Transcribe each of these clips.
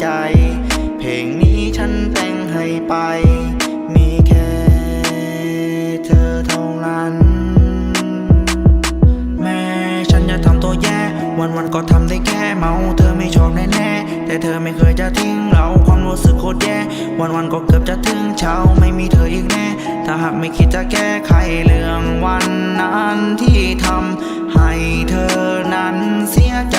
ใจ เพลงนี้ฉันแต่งให้ไป มีแค่เธอเท่านั้น แม่ฉันจะทำตัวแย่ วันวันก็ทำได้แค่เมา เธอไม่ชอบแน่แต่เธอไม่เคยจะทิ้งเราความรู้สึกโคตรแย่ วันวันก็เกือบจะถึงเช้าไม่มีเธออีกแน่ ถ้าหากไม่คิดจะแก้ไขเรื่องวันนั้นที่ทำให้เธอนั้นเสียใจ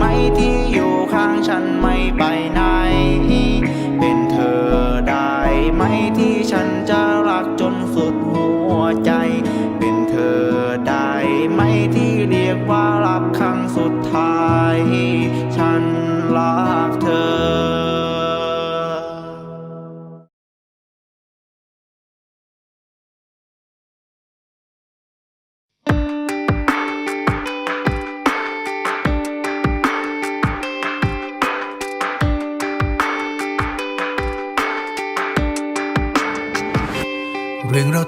ไหมที่อยู่ข้างฉันไม่ไป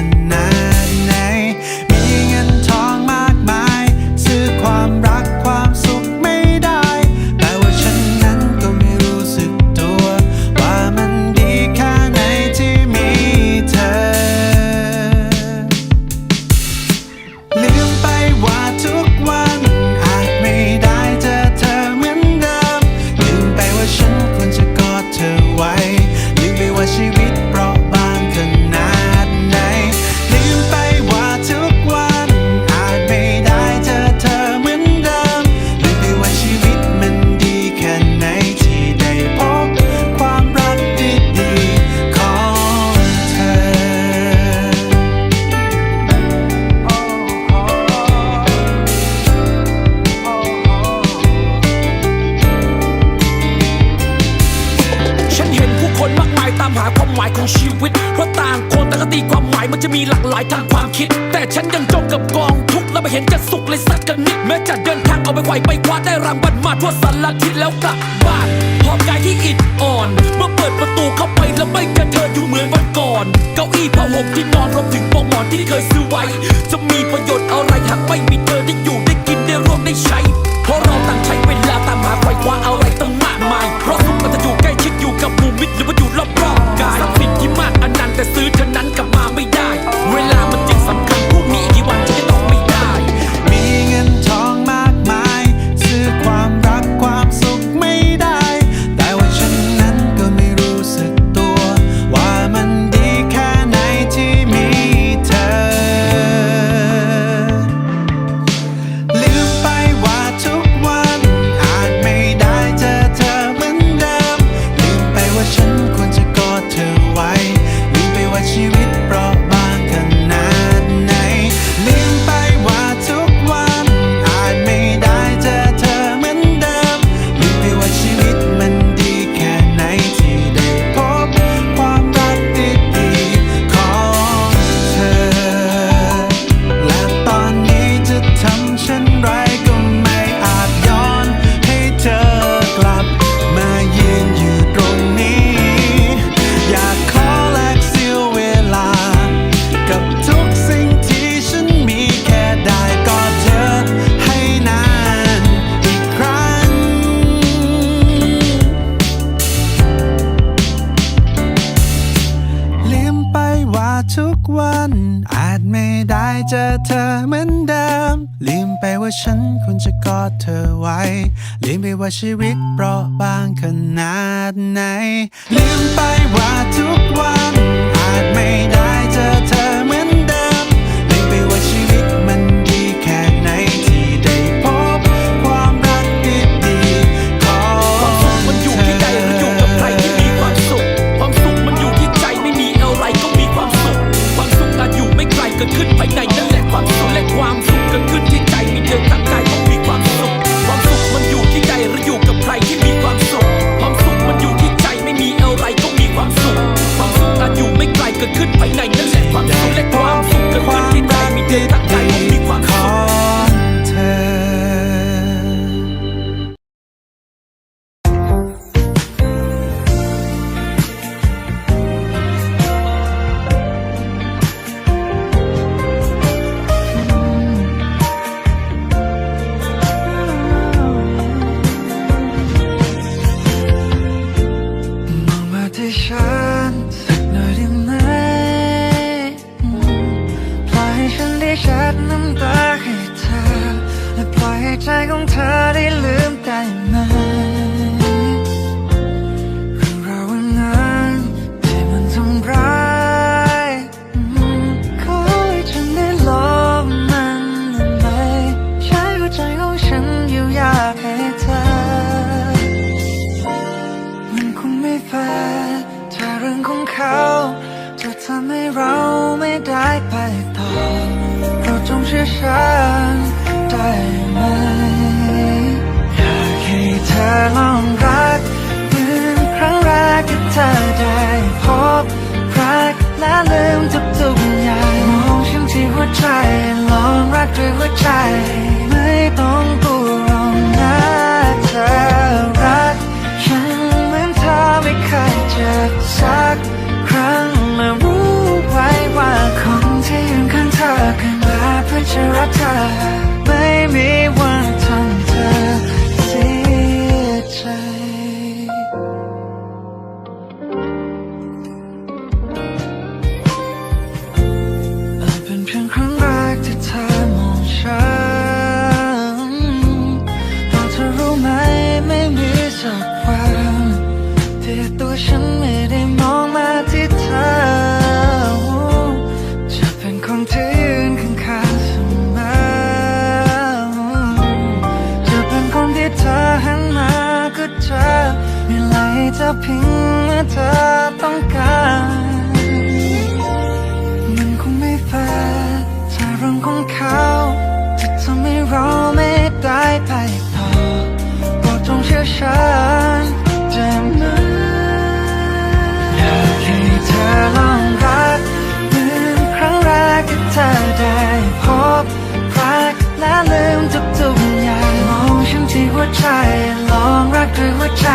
น ของชีวิต เพราะต่างคนแต่ก็ตีความหมายมันจะมีหลากหลายทางความคิด แต่ฉันยังจมกับกองทุกข์และไม่เห็นจะสุขเลยสักกันนิดแม้จะเดินทางเอาไปไหวไปคว้าได้รางวัลมาทั่วสารทิศแล้วกลับบ้านหอบกายที่อิดอ่อน เมื่อเปิดประตูเข้าไปแล้วไม่เจอเธออยู่เหมือนวันก่อน เก้าอี้ผ้าห่มที่นอนรวมถึงปองหมอนที่เคยซื้อไว้ จะมีประโยชน์อะไรหากไม่มีเธอได้อยู่ได้กินได้ร่วมได้ใช้ เจอเธอเหมือนเดิม ลืมไปว่าฉันควรจะกอดเธอไว้ ลืมไปว่าชีวิตเปราะบางขนาดไหน ลืมไปว่าทุกวัน ใจของเธอได้ลืมได้ไหมเรื่องราววันนั้นที่มันทำร้ายขอให้ฉันได้ลบมันได้ไหมใช้หัวใจของฉันอยู่อยากให้เธอ มันคงไม่แฟร์ถ้าเรื่องของเขาจะทำให้เราไม่ได้ไปต่อเราจงเชื่อฉัน ได้ไหม อยากให้เธอลองรักเหมือนครั้งแรกที่เธอได้พบรักและลืมทุกทุกอย่างมองฉันที่หัวใจลองรักด้วยหัวใจ ไม่ต้องกลัว เธยืนข้างๆเสมอจะเป็นคนที่เธอหันมาก็เจอไม่ไหจะพิงเมื่อเธอต้องการมันคงไม่แฟร์เรื่องของเขาจะทำให้เราไม่ได้ไปต่อโปรดจงเชื่อฉัน ลืมทุกๆอย่างมองฉันที่หัวใจลองรักด้วยหัวใจ